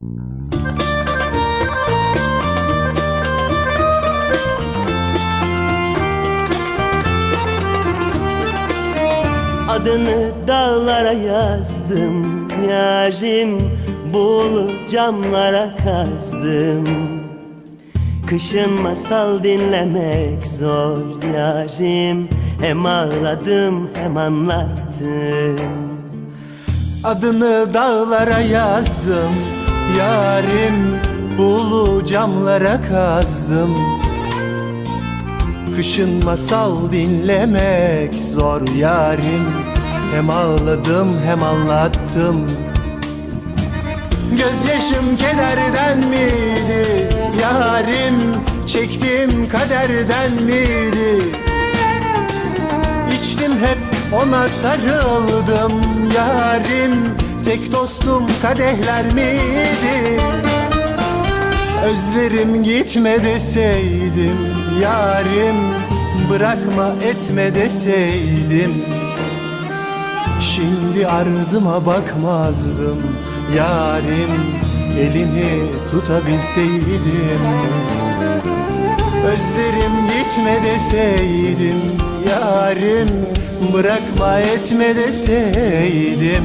Adını dağlara yazdım yarim Buğulu camlara kazdım. Kışın masal dinlemek zor yarim. Hem ağladım hem anlattım. Adını dağlara yazdım Yarim Ulu camlara kazdım. Kışın masal dinlemek zor yarim. Hem ağladım hem anlattım. Gözyaşım kederden miydi yarim Çektiğim kaderden miydi? İçtim hep ona sarıldım. Yarim Tek dostum kadehler miydi? Özlerim gitme deseydim yarim Bırakma etme deseydim. Şimdi ardıma bakmazdım yarim Elini tutabilseydim. Özlerim gitme deseydim yarim Bırakma etme deseydim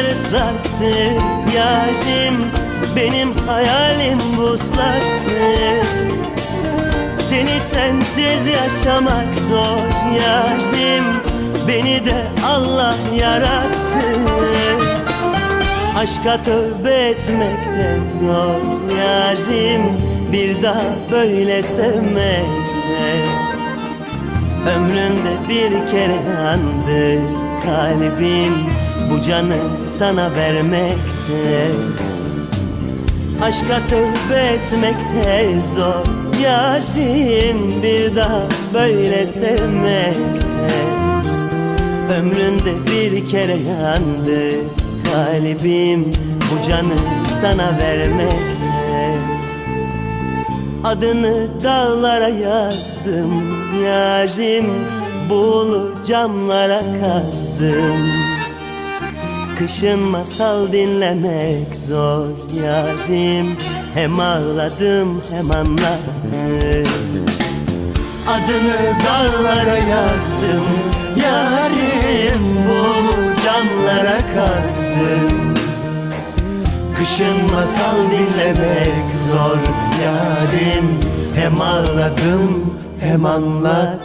gözler ıslattı yarim Benim hayalim buslattı. Seni sensiz yaşamak zor yarim Beni de Allah yarattı. Aşka tövbe etmek de zor yarim Bir daha böyle sevmekte Ömründe bir kere yandı kalbim Bu canı sana vermekte. Aşka tövbe etmekte zor Yarim bir daha böyle sevmekte. Ömründe bir kere yandı kalbim Bu canı sana vermekte. Adını dağlara yazdım yarim Buğulu camlara kazdım Kışın masal dinlemek zor yarim. Hem ağladım hem anlattım. Adını dağlara yazdım. Yarim Buğulu camlara kazdım Kışın masal dinlemek zor yarim. Hem ağladım hem anlattım